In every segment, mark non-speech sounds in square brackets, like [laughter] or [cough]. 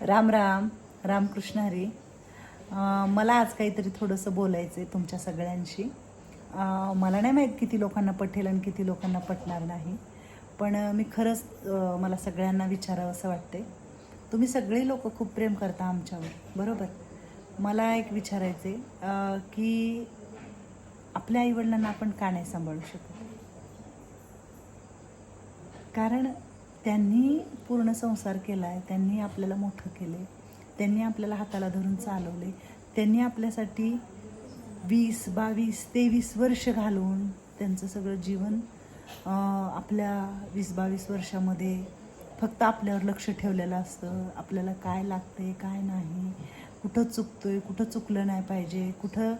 राम राम रामकृष्ण हरी. मला आज काहीतरी थोडंसं बोलायचं आहे तुमच्या सगळ्यांशी. मला नाही माहीत किती लोकांना पटेल आणि किती लोकांना पटणार नाही पण मी खरंच मला सगळ्यांना विचारावं असं वाटते तुम्ही सगळे लोक खूप प्रेम करता आमच्यावर बरोबर? मला एक विचारायचे की आपल्या आईवडिलांना आपण का नाही सांभाळू शकत? कारण त्यांनी पूर्ण संसार केला आहे त्यांनी आपल्याला मोठं केले त्यांनी आपल्याला हाताला धरून चालवले त्यांनी आपल्यासाठी वीस बावीस तेवीस वर्ष घालवून त्यांचं सगळं जीवन आपल्या वीस बावीस वर्षामध्ये फक्त आपल्यावर लक्ष ठेवलेलं असतं. आपल्याला काय लागते काय नाही कुठं चुकतो आहे कुठं चुकलं नाही पाहिजे कुठं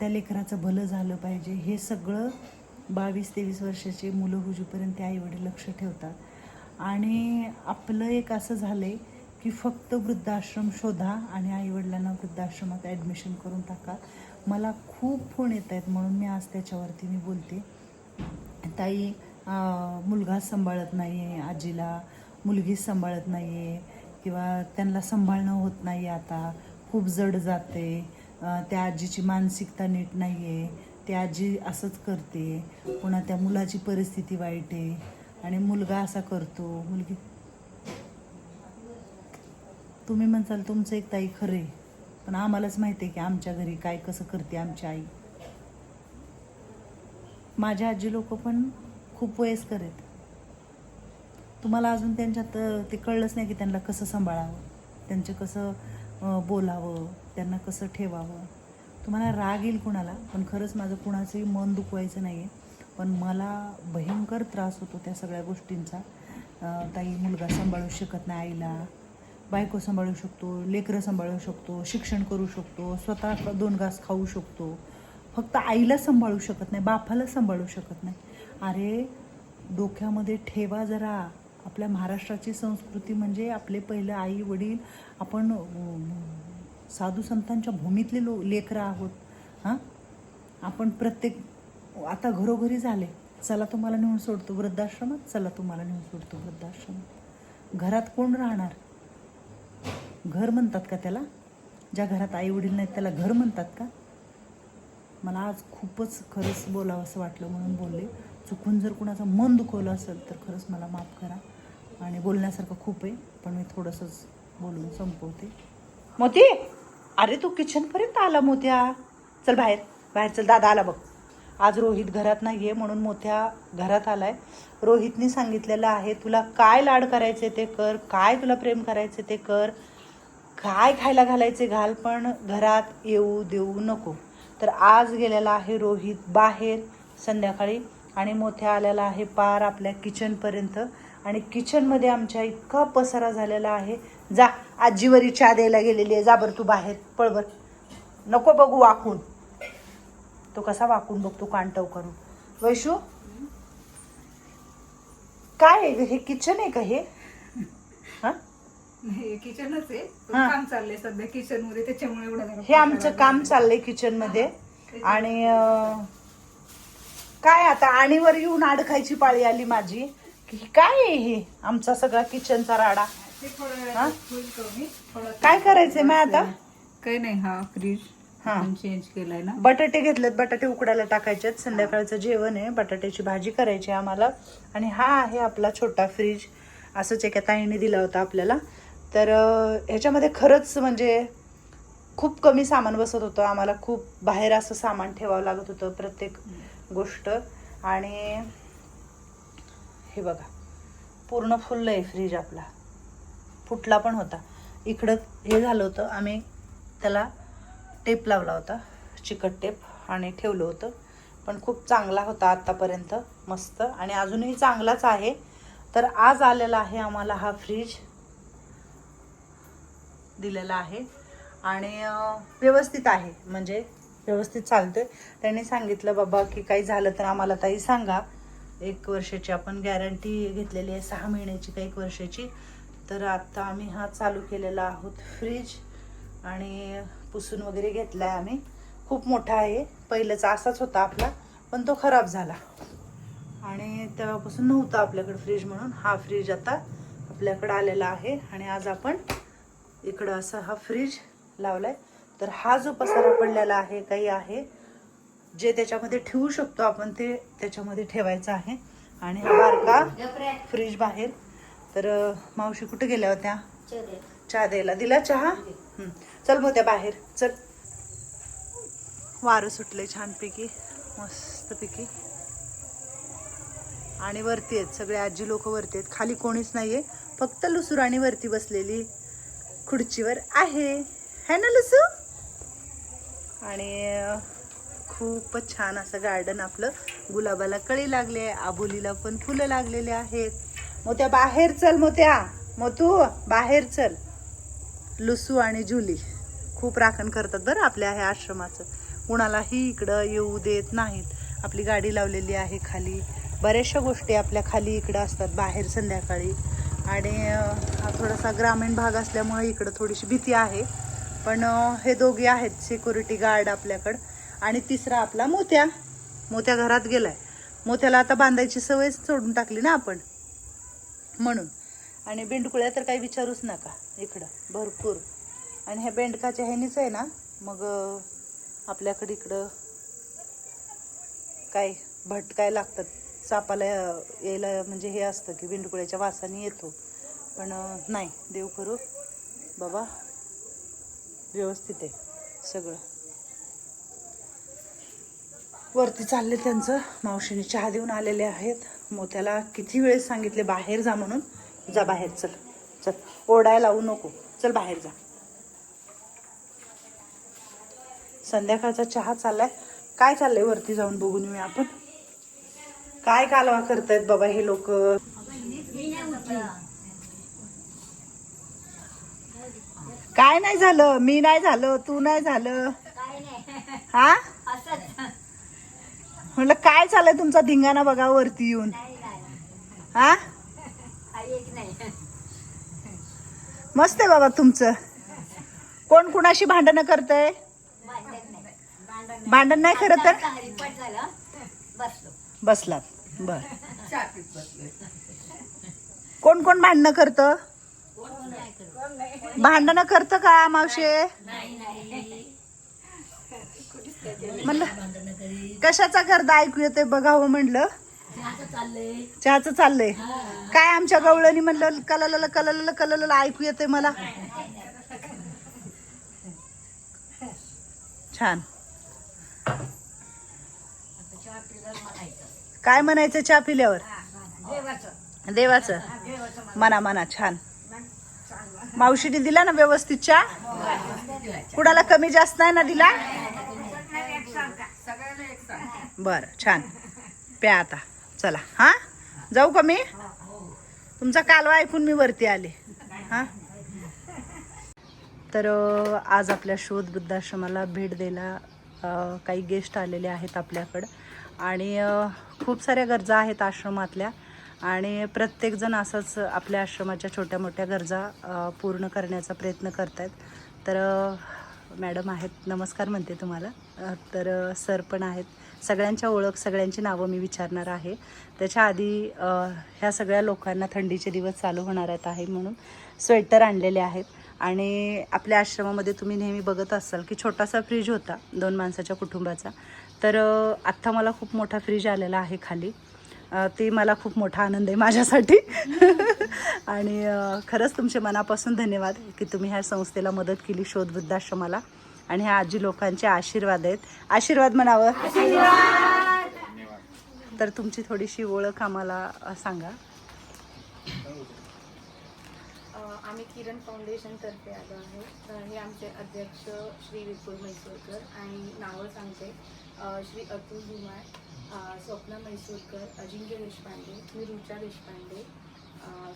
त्या लेकराचं भलं झालं पाहिजे हे सगळं बावीस तेवीस वर्षाचे मुलं हुजूपर्यंत ते आईवडील लक्ष ठेवतात. आणि आपलं एक असं झालं आहे की फक्त वृद्धाश्रम शोधा आणि आईवडिलांना वृद्धाश्रमात ॲडमिशन करून टाका. मला खूप फोन येत आहेत म्हणून मी आज त्याच्यावरती मी बोलते. ताई मुलगा सांभाळत नाही आहे आजीला मुलगी सांभाळत नाही आहे किंवा त्यांना सांभाळणं होत नाही आता. खूप जड जाते. त्या आजीची मानसिकता नीट नाही आहे ती आजी असंच करते. पुन्हा त्या मुलाची परिस्थिती वाईट आहे. आणि मुलगा असा करतो मुलगी. तुम्ही म्हणसाल तुमचं एक ताई खरे पण आम्हालाच माहिती आहे की आमच्या घरी काय कसं करते आमची आई. माझ्या आजी लोक पण खूप वयस्कर आहेत. तुम्हाला अजून त्यांच्यात ते कळलंच नाही की त्यांना कसं सांभाळावं त्यांचं कसं बोलावं त्यांना कसं ठेवावं. तुम्हाला राग येईल कुणाला पण खरंच माझं कुणाचंही मन दुखवायचं नाही आहे पण मला भयंकर त्रास होतो त्या सगळ्या गोष्टींचा. ताई मुलगा सांभाळू शकत नाही आईला. बायको सांभाळू शकतो लेकरं सांभाळू शकतो शिक्षण करू शकतो स्वतः दोन घास खाऊ शकतो. फक्त आईला सांभाळू शकत नाही बापाला सांभाळू शकत नाही. अरे डोक्यामध्ये ठेवा जरा. आपल्या महाराष्ट्राची संस्कृती म्हणजे आपले पहिलं आई वडील आपण साधू संतांच्या भूमीतले लो लेकरं आहोत. हां? आपण प्रत्येक आता घरोघरी झाले. चला तुम्हाला नेऊन सोडतो. वृद्धाश्रमात? चला तुम्हाला नेऊन सोडतो वृद्धाश्रमात. घरात कोण राहणार? घर म्हणतात का त्याला? ज्या घरात आई वडील नाहीत त्याला घर म्हणतात का? मला आज खूपच खरंच बोलावं असं वाटलं म्हणून बोलले. चुकून जर कुणाचं मन दुखवलं असेल तर खरंच मला माफ करा. आणि बोलण्यासारखं खूप आहे पण मी थोडंसंच बोलून संपवते. मोती! अरे तू किचनपर्यंत आला मोत्या. चल बाहेर. बाहेर चल दादा आला बघ. आज रोहित घरात नाही आहे म्हणून मोठ्या घरात आलाय. रोहितने सांगितलेलं आहे तुला काय लाड करायचे ते कर काय तुला प्रेम करायचे ते कर काय खायला घालायचे घाल पण घरात येऊ देऊ नको. तर आज गेलेला आहे रोहित बाहेर संध्याकाळी आणि मोठ्या आलेला आहे पार आपल्या किचनपर्यंत आणि किचनमध्ये आमच्या इतका पसारा झालेला आहे. जा आजीवरी चहा द्यायला गेलेली आहे. जा बरं तू बाहेर पळ बर. नको बघू वाकून. तो कसा वाकून बघतो कांटव करून. वैशू? काय आहे? हे किचन आहे का हे? हा? किचनच आहे. पण हा. काम चाललंय सध्या किचनमध्ये त्याच्यामुळे एवढं जरा हे आमचं काम चाललंय किचनमध्ये आणि अं, काय आता आणीवर येऊन आड खायची पाळी आली माझी. की काय आहे हे? आमचा सगळा किचनचा राडा. ते थोडं हा? वेळात होईल कमी. थोडं काय करायचंय मग आता? काही नाही हा फ्रीज हा. चेंज केलाय ना. बटाटे घेतलेत बटाटे उकडायला टाकायचे आहेत संध्याकाळचं जेवण आहे बटाट्याची भाजी करायची आहे आम्हाला. आणि हा आहे आपला छोटा फ्रीज असंच एका ताईने दिला होता आपल्याला. तर ह्याच्यामध्ये खरंच म्हणजे खूप कमी सामान बसत होतं. आम्हाला खूप बाहेर असं सामान ठेवावं लागत होतं प्रत्येक गोष्ट. आणि हे बघा पूर्ण फुललं आहे फ्रीज आपला. फुटला पण होता. इकडं हे झालं होतं आम्ही त्याला टेप लावला होता चिकट टेप आणि ठेवलं होतं. पण खूप चांगला होता आत्तापर्यंत मस्त. आणि अजूनही चांगलाच आहे. तर आज आलेला आहे आम्हाला हा फ्रीज दिलेला आहे. आणि व्यवस्थित आहे. म्हणजे व्यवस्थित चालतोय. त्यांनी सांगितलं बाबा की काही झालं तर आम्हाला ताई सांगा. एक वर्षाची आपण गॅरंटी घेतलेली आहे सहा महिन्याची का एक वर्षाची. तर आत्ता आम्ही हा चालू केलेला आहोत फ्रीज आणि पुसून वगैरे घेतला आहे आम्ही. खूप मोठा आहे. पहिलंच असाच होता आपला पण तो खराब झाला. आणि तेव्हापासून नव्हता आपल्याकडे फ्रीज म्हणून. हा फ्रीज आता आपल्याकडे आलेला आहे. आणि आज आपण इकडं असा हा फ्रीज लावलाय. तर हा जो पसारा पडलेला आहे काही आहे जे त्याच्यामध्ये ठेवू शकतो आपण ते त्याच्यामध्ये ठेवायचं आहे. आणि हा बारका फ्रीज बाहेर. तर मावशी कुठे गेल्या होत्या? चहा द्यायला दिला चहा. चल मग त्या बाहेर. चल. वारं सुटले छानपैकी. मस्तपैकी. आणि वरती आहेत. सगळे आजी लोक वरती आहेत. खाली कोणीच नाही आहे फक्त लुसुराणी वरती बसलेली खुर्चीवर आहे. है ना लुसू? आणि खूपच छान असं गार्डन आपलं गुलाबाला कळी लागले आबोलीला पण फुलं लागलेले आहेत. मोत्या बाहेर चल मोत्या. मोतू बाहेर चल. लुसू आणि जुली खूप राखण करतात बरं आपल्या ह्या आश्रमाचं. कुणालाही इकडं येऊ देत नाहीत. आपली गाडी लावलेली आहे खाली. बऱ्याचशा गोष्टी आपल्या खाली इकडं असतात बाहेर संध्याकाळी. आणि हा थोडासा ग्रामीण भाग असल्यामुळे इकडं थोडीशी भीती आहे. पण हे दोघे आहेत सिक्युरिटी गार्ड आपल्याकडं. आणि तिसरा आपला मोत्या. मोत्या घरात गेलाय. मोत्याला आता बांधायची सवय सोडून टाकली ना आपण. म्हणून. आणि बेंडकुळ्या तर काही विचारूच नका इकडं भरपूर. आणि ह्या बेंडकाच्या ह्यानीच आहे ना मग आपल्याकडे इकडं काय भट काय लागतात सापाला यायला म्हणजे हे असतं की बेंडकुळ्याच्या वासाने येतो. पण नाही देव करू. बाबा व्यवस्थित आहे सगळं. वरती चालले त्यांचं. मावशीने चहा देऊन आलेले आहेत. मोत्याला किती वेळेस सांगितले बाहेर जा म्हणून. जा बाहेर चल चल. ओरडायला लावू नको. चल बाहेर जा. संध्याकाळचा चहा चाललाय. काय चाललंय वरती जाऊन बघून येऊया आपण. काय कालवा करतायत बाबा हे लोक? काय नाही झालं? मी नाही झालं तू नाही झालं. हा? म्हटलं काय चाललंय तुमचा धिंगाणा बघा वरती येऊन. हा? मस्त आहे बाबा तुमचं. कोण कुणाशी भांडणं करतय? भांडण नाही. खरं तर? बसलात. बर. कोण कोण भांडणं करतं? भांडणं करतं का मावशे? म्हणलं कशाचा करता ऐकू येतोय बघावं म्हणलं. चहाचं चाललंय. काय आमच्या गवळणी म्हणलं कलल कलल कलल ऐकू येतंय मला. छान. काय म्हणायचं चहा पिल्यावर? देवाचं. मना मना छान. मावशीने दिला ना व्यवस्थित चहा? कुणाला कमी जास्त नाही ना दिला? बर छान. प्या आता. चला हां? जाऊ का मी? तुमचा कालवा ऐकून मी वरती आले. हां? तर आज आपल्या शोध बुद्धाश्रमाला भेट द्यायला काही गेस्ट आलेले आहेत आपल्याकडं. आणि खूप साऱ्या गरजा आहेत आश्रमातल्या. आणि प्रत्येकजण असंच आपल्या आश्रमाच्या छोट्या मोठ्या गरजा पूर्ण करण्याचा प्रयत्न करत आहेत तर मॅडम आहेत नमस्कार म्हणते तुम्हाला. तर सर पण आहेत. सगळ्यांच्या ओळख सगळ्यांची नावं मी विचारणार आहे. त्याच्या आधी ह्या सगळ्या लोकांना थंडीचे दिवस चालू होणार आहेत आहे म्हणून स्वेटर आणलेले आहेत. आणि आपल्या आश्रमामध्ये तुम्ही नेहमी बघत असाल की छोटासा फ्रीज होता दोन माणसाच्या कुटुंबाचा. तर आत्ता मला खूप मोठा फ्रीज आलेला आहे खाली. ते मला खूप मोठा आनंद आहे माझ्यासाठी. [laughs] आणि खरंच तुमचे मनापासून धन्यवाद की तुम्ही ह्या संस्थेला मदत केली शोधवृद्धाश्रमाला आणि ह्या आजी लोकांचे आशीर्वाद आहेत. आशीर्वाद म्हणावं. तर तुमची थोडीशी ओळख आम्हाला सांगा. आम्ही किरण फाउंडेशन तर्फे आलो आहोत अ, हे आमचे अध्यक्ष श्री विपुल म्हैसूरकर आणि नावं सांगते. श्री अतुल धुमाळ अ, स्वप्ना म्हैसूरकर अजिंक्य देशपांडे मी रुचा देशपांडे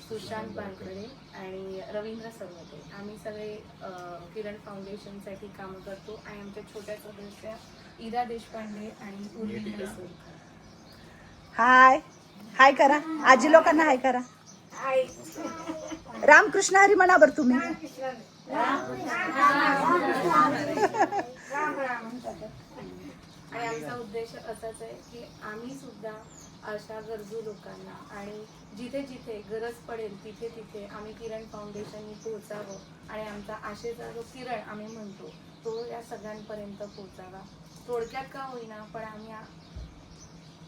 सुशांत बारकडे आणि रवींद्र सरवते आम्ही सगळे किरण फाउंडेशनसाठी कामं करतो. आणि आमच्या छोट्या सदस्य इरा देशपांडे आणि हाय. हाय करा. आजी लोकांना हाय करा. रामकृष्ण हरी म्हणा बरं तुम्ही आणि आमचा उद्देश असाच आहे की आम्ही सुद्धा अशा गरजू लोकांना आणि जिथे जिथे गरज पडेल तिथे तिथे आम्ही किरण फाउंडेशननी पोहोचावं आणि आमचा आशेचा जो किरण आम्ही म्हणतो तो या सगळ्यांपर्यंत पोहोचावा. थोडक्यात का होईना पण आम्ही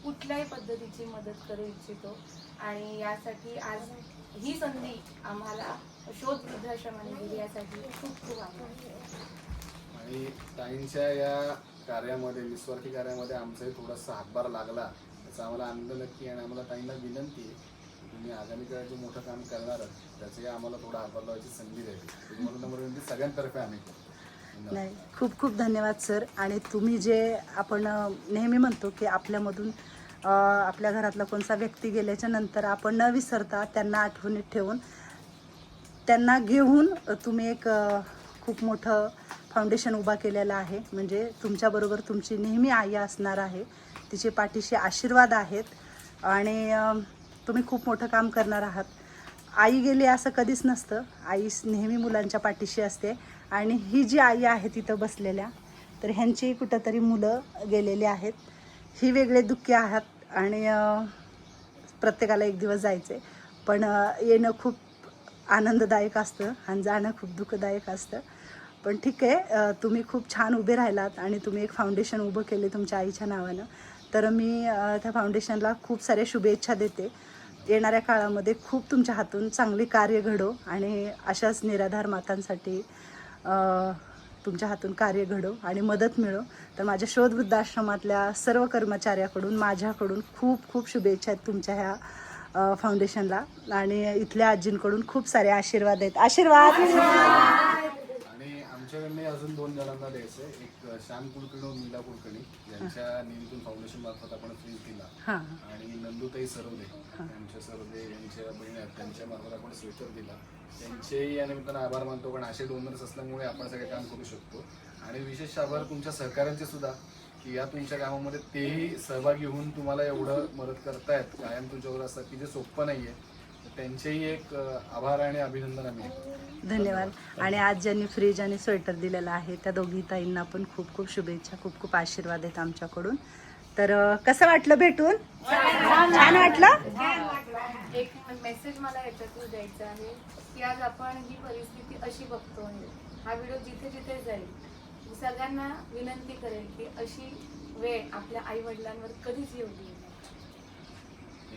कुठल्याही पद्धतीची मदत करू इच्छितो आणि यासाठी आज ही संधी आम्हाला शोध वृद्धाश्रमाने दिली यासाठी खूप खूप आणि ताईंच्या या कार्यामध्ये निस्वार्थी कार्यामध्ये आमचाही थोडासा हातभार लागला. त्याचा आम्हाला आनंद नक्की आणि आम्हाला ताईंना विनंती आहे तुम्ही आगामी काळात जे मोठं काम करणार आहात त्याचंही आम्हाला थोडा हातभार लावायची संधी द्यावी. तुम्हाला नंबर विनंती सगळ्यांतर्फे आम्ही नाही खूप खूप धन्यवाद सर. आणि तुम्ही जे आपण नेहमी म्हणतो की आपल्यामधून आपल्या घरातला कोणता व्यक्ती गेल्याच्यानंतर आपण न विसरता त्यांना आठवणीत ठेवून त्यांना घेऊन तुम्ही एक खूप मोठं फाउंडेशन उभा केलेलं आहे. म्हणजे तुमच्याबरोबर तुमची नेहमी आई असणार आहे. तिचे पाठीशी आशीर्वाद आहेत. आणि तुम्ही खूप मोठं काम करणार आहात. आई गेली असं कधीच नसतं. आई नेहमी मुलांच्या पाठीशी असते. आणि ही जी आई आहे तिथं बसलेल्या तर ह्यांची कुठंतरी मुलं गेलेली आहेत. ही वेगळे दुःखी आहात. आणि प्रत्येकाला एक दिवस जायचे पण येणं खूप आनंददायक असतं आणि जाणं खूप दुःखदायक असतं. पण ठीक आहे तुम्ही खूप छान उभे राहिलात आणि तुम्ही एक फाउंडेशन उभं केले तुमच्या आईच्या नावानं. तर मी त्या फाउंडेशनला खूप साऱ्या शुभेच्छा देते. येणाऱ्या काळामध्ये खूप तुमच्या हातून चांगली कार्य घडो आणि अशाच निराधार मातांसाठी तुमच्या हातून कार्य घडो आणि मदत मिळो. तर माझ्या शोध वृद्धाश्रमातल्या सर्व कर्मचाऱ्याकडून माझ्याकडून खूप खूप शुभेच्छा आहेत तुमच्या ह्या फाउंडेशनला आणि इथल्या आजींकडून खूप सारे आशीर्वाद आहेत. आशीर्वाद! आमच्याकडनं अजून दोन जणांना द्यायचं आहे एक श्याम कुलकर्णी व मीला कुलकर्णी. यांच्या निधीतून फाउंडेशन मार्फत आपण फ्रीज दिला हां. आणि नंदुताई सरवदे यांच्या सरवदे यांच्या बहिणी आहेत. त्यांच्या मार्फत आपण स्वेटर दिला. त्यांचेही या निमित्तानं आभार मानतो. कारण असे डोनर्स असल्यामुळे आपण सगळे काम करू शकतो. आणि विशेष आभार तुमच्या सहकाऱ्यांचे सुद्धा की या तुमच्या कामामध्ये तेही सहभागी होऊन तुम्हाला एवढं मदत करतायत. कायम तुमच्यावर असतात की जे सोपं नाहीये. त्यांचेही एक आभार आणि अभिनंदन आम्ही धन्यवाद. आणि आज ज्यांनी फ्रीज आणि स्वेटर दिलेला आहे त्या दोघी ताईंना पण खूप खूप शुभेच्छा खूप खूप आशीर्वाद आहेत आमच्याकडून. तर कसं वाटलं भेटून? छान वाटलं? एक मेसेज मला याच्यातून द्यायचा आहे की आज आपण ही परिस्थिती अशी बघतोय हा व्हिडिओ जिथे जिथे जाईल सगळ्यांना विनंती करेल की अशी वेळ आपल्या आई वडिलांवर कधीच येऊ नये.